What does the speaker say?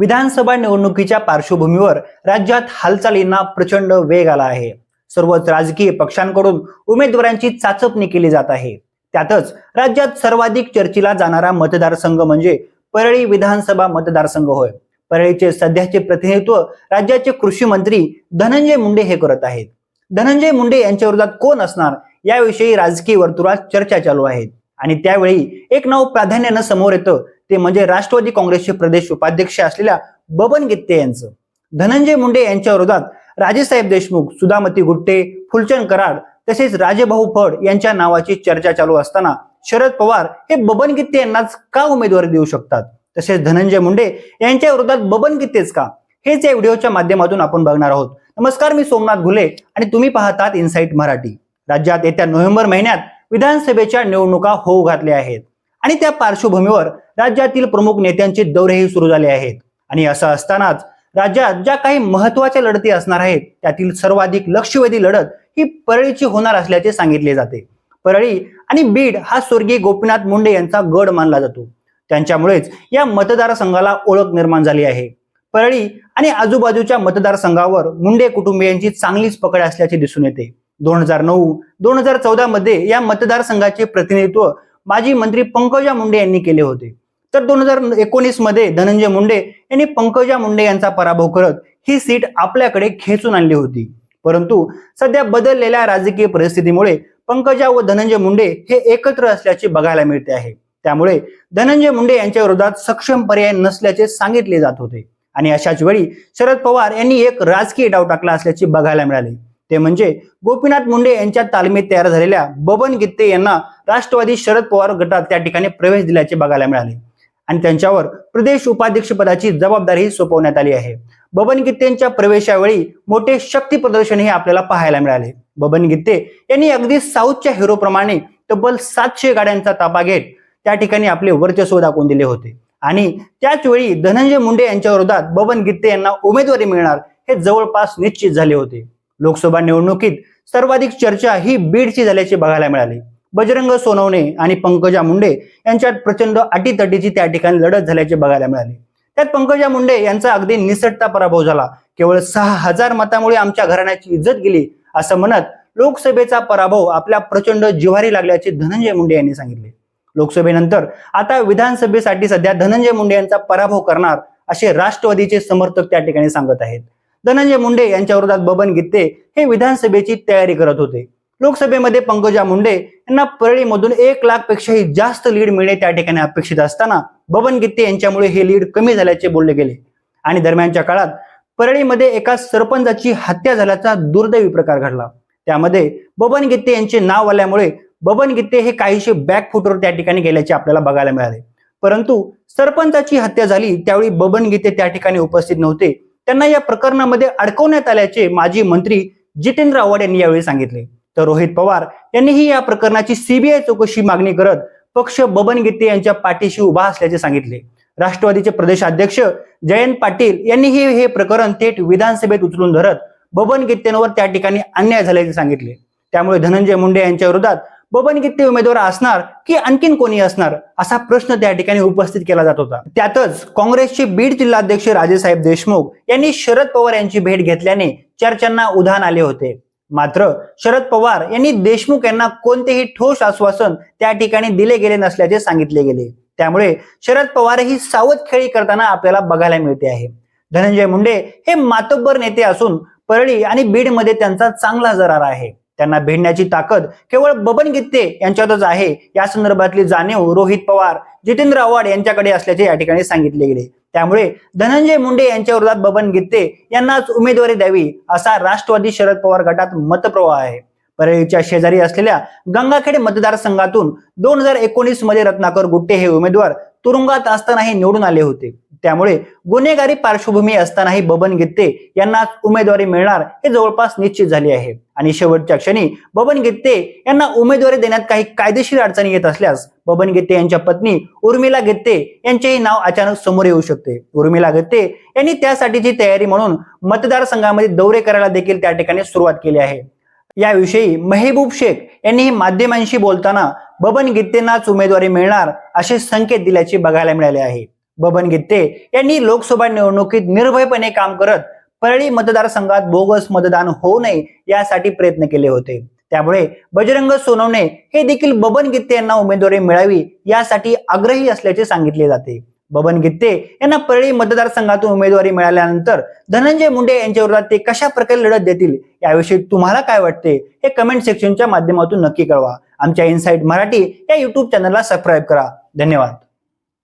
विधानसभा निवडणुकीच्या पार्श्वभूमीवर राज्यात हालचालींना प्रचंड वेग आला आहे. सर्वच राजकीय पक्षांकडून उमेदवारांची चाचपणी केली जात आहे. त्यातच राज्यात सर्वाधिक चर्चेला जाणारा मतदारसंघ म्हणजे परळी विधानसभा मतदारसंघ होय. परळीचे सध्याचे प्रतिनिधित्व राज्याचे कृषी मंत्री धनंजय मुंडे हे करत आहेत. धनंजय मुंडे यांच्या विरोधात कोण असणार याविषयी राजकीय वर्तुळात चर्चा चालू आहेत आणि त्यावेळी एक नाव प्राधान्यानं समोर येतं ते म्हणजे राष्ट्रवादी काँग्रेसचे प्रदेश उपाध्यक्ष असलेल्या बबन गित्ते यांचं. धनंजय मुंडे यांच्या विरोधात राजेसाहेब देशमुख सुधामती गुट्टे फुलचंद कराड तसेच राजेभाऊ फड यांच्या नावाची चर्चा चालू असताना शरद पवार हे बबन गित्ते यांनाच का उमेदवारी देऊ शकतात? तसेच धनंजय मुंडे यांच्या विरोधात बबन गित्तेच का? हेच या व्हिडिओच्या माध्यमातून आपण बघणार आहोत. नमस्कार मी सोमनाथ घुले आणि तुम्ही पाहतात इनसाईट मराठी. राज्यात येत्या नोव्हेंबर महिन्यात विधानसभेच्या निवडणुका होऊ घातल्या आहेत. आणि त्या पार्श्वभूमीवर राज्यातील प्रमुख नेत्यांचे दौरेही सुरू झाले आहेत. आणि असं असतानाच राज्यात ज्या काही महत्त्वाच्या लढती असणार आहेत त्यातील सर्वाधिक लक्षवेधी लढत ही परळीची होणार असल्याचे सांगितले जाते. परळी आणि बीड हा स्वर्गीय गोपीनाथ मुंडे यांचा गड मानला जातो. त्यांच्यामुळेच या मतदारसंघाला ओळख निर्माण झाली आहे. परळी आणि आजूबाजूच्या मतदारसंघावर मुंडे कुटुंबियांची चांगलीच पकड असल्याचे दिसून येते. दोन हजार नऊ दोन हजार चौदा मध्ये या मतदारसंघाचे प्रतिनिधित्व माजी मंत्री पंकजा मुंडे यांनी केले होते. तर दोन हजार एकोणीसमध्ये धनंजय मुंडे यांनी पंकजा मुंडे यांचा पराभव करत ही सीट आपल्याकडे खेचून आणली होती. परंतु सध्या बदललेल्या राजकीय परिस्थितीमुळे पंकजा व धनंजय मुंडे हे एकत्र असल्याचे बघायला मिळते आहे. त्यामुळे धनंजय मुंडे यांच्या विरोधात सक्षम पर्याय नसल्याचे सांगितले जात होते. आणि अशाच वेळी शरद पवार यांनी एक राजकीय डाव टाकला असल्याचे बघायला मिळाले. ते म्हणजे गोपीनाथ मुंडे यांच्या तालमीत तयार झालेल्या बबन गित्ते यांना राष्ट्रवादी शरद पवार गटात त्या ठिकाणी प्रवेश दिल्याचे बघायला मिळाले. आणि त्यांच्यावर प्रदेश उपाध्यक्ष पदाची जबाबदारी सोपवण्यात आली आहे. बबन गित्तेंच्या प्रवेशावेळी मोठे शक्ती प्रदर्शनही आपल्याला पाहायला मिळाले. बबन गित्ते यांनी अगदी साऊथच्या हिरो प्रमाणे तब्बल सातशे गाड्यांचा ताबा घेत त्या ठिकाणी आपले वर्चस्व दाखवून दिले होते. आणि त्याचवेळी धनंजय मुंडे यांच्या विरोधात बबन गित्ते यांना उमेदवारी मिळणार हे जवळपास निश्चित झाले होते. लोकसभा निवडणुकीत सर्वाधिक चर्चा ही बीडची झाल्याचे बघायला मिळाली. बजरंग सोनवणे आणि पंकजा मुंडे यांच्यात प्रचंड अटीतटीची त्या ठिकाणी लढत झाल्याचे बघायला मिळाले. त्यात पंकजा मुंडे यांचा अगदी निसटता पराभव झाला. केवळ सहा हजार मतामुळे आमच्या घराण्याची इज्जत गेली असं म्हणत लोकसभेचा पराभव आपल्या प्रचंड जिव्हारी लागल्याचे धनंजय मुंडे यांनी सांगितले. लोकसभेनंतर आता विधानसभेसाठी सध्या धनंजय मुंडे यांचा पराभव करणार असे राष्ट्रवादीचे समर्थक त्या ठिकाणी सांगत आहेत. धनंजय मुंडे यांच्या विरोधात बबन गित्ते हे विधानसभेची तयारी करत होते. लोकसभेमध्ये पंकजा मुंडे यांना परळीमधून एक लाख पेक्षाही जास्त लीड मिळणे त्या ठिकाणी अपेक्षित असताना बबन गित्ते यांच्यामुळे हे लीड कमी झाल्याचे बोलले गेले. आणि दरम्यानच्या काळात परळीमध्ये एका सरपंचाची हत्या झाल्याचा दुर्दैवी प्रकार घडला. त्यामध्ये बबन गित्ते यांचे नाव आल्यामुळे बबन गित्ते हे काहीशे बॅकफुटवर त्या ठिकाणी गेल्याचे आपल्याला बघायला मिळाले. परंतु सरपंचाची हत्या झाली त्यावेळी बबन गीते त्या ठिकाणी उपस्थित नव्हते. त्यांना या प्रकरणामध्ये अडकवण्यात आल्याचे माजी मंत्री जितेंद्र आव्हाड यांनी यावेळी सांगितले. तर रोहित पवार यांनीही या प्रकरणाची सीबीआय चौकशी मागणी करत पक्ष बबन गीते यांच्या पाठीशी उभा असल्याचे सांगितले. राष्ट्रवादीचे प्रदेशाध्यक्ष जयंत पाटील यांनीही हे प्रकरण थेट विधानसभेत उचलून धरत बबन गीतेंवर त्या ठिकाणी अन्याय झाल्याचे सांगितले. त्यामुळे धनंजय मुंडे यांच्या विरोधात बबन गित्ते उमेदवार असणार की आणखीन कोणी असणार असा प्रश्न त्या ठिकाणी उपस्थित केला जात होता. त्यातच काँग्रेसचे बीड जिल्हाध्यक्ष राजेसाहेब देशमुख यांनी शरद पवार यांची भेट घेतल्याने चर्चांना उधाण आले होते. मात्र शरद पवार यांनी देशमुख यांना कोणतेही ठोस आश्वासन त्या ठिकाणी दिले गेले नसल्याचे सांगितले गेले. त्यामुळे शरद पवारही सावध खेळी करताना आपल्याला बघायला मिळते आहे. धनंजय मुंडे हे मातब्बर नेते असून परळी आणि बीडमध्ये त्यांचा चांगला जरार आहे. त्यांना भिडण्याची ताकद केवळ बबन गित्ते यांच्यातच आहे. या संदर्भातली जाणीव रोहित पवार जितेंद्र आव्हाड यांच्याकडे असल्याचे या ठिकाणी सांगितले गेले. त्यामुळे धनंजय मुंडे यांच्या विरोधात बबन गित्ते यांनाच उमेदवारी द्यावी असा राष्ट्रवादी शरद पवार गटात मतप्रवाह आहे. परळीच्या शेजारी असलेल्या गंगाखेड मतदारसंघातून दोन हजार एकोणीसमध्ये रत्नाकर गुट्टे हे उमेदवार तुरुंगात असतानाही निवडून आले होते. त्यामुळे गुन्हेगारी पार्श्वभूमी असतानाही बबन गित्ते यांना उमेदवारी मिळणार हे जवळपास निश्चित झाले आहे. आणि शेवटच्या क्षणी बबन गित्ते यांना उमेदवारी देण्यात काही कायदेशीर अडचणी येत असल्यास बबन गित्ते यांच्या पत्नी उर्मिला गित्ते यांचेही नाव अचानक समोर येऊ शकते. उर्मिला गित्ते यांनी त्यासाठीची तयारी म्हणून मतदारसंघामध्ये दौरे करायला देखील त्या ठिकाणी सुरुवात केली आहे. याविषयी मेहबूब शेख यांनीही माध्यमांशी बोलताना बबन गित्तेंनाच उमेदवारी मिळणार असे संकेत दिल्याचे बघायला मिळाले आहे. बबन गित्ते यांनी लोकसभा निवडणुकीत निर्भयपणे काम करत परळी मतदारसंघात बोगस मतदान होऊ नये यासाठी प्रयत्न केले होते. त्यामुळे बजरंग सोनवणे हे देखील बबन गित्ते यांना उमेदवारी मिळावी यासाठी आग्रही असल्याचे सांगितले जाते. बबन गित्ते यांना परळी मतदारसंघातून उमेदवारी मिळाल्यानंतर धनंजय मुंडे यांच्या विरोधात ते कशा प्रकारे लढत देतील याविषयी तुम्हाला काय वाटते हे कमेंट सेक्शनच्या माध्यमातून नक्की कळवा. आमच्या इनसाइट मराठी या युट्यूब चॅनलला सबस्क्राईब करा. धन्यवाद.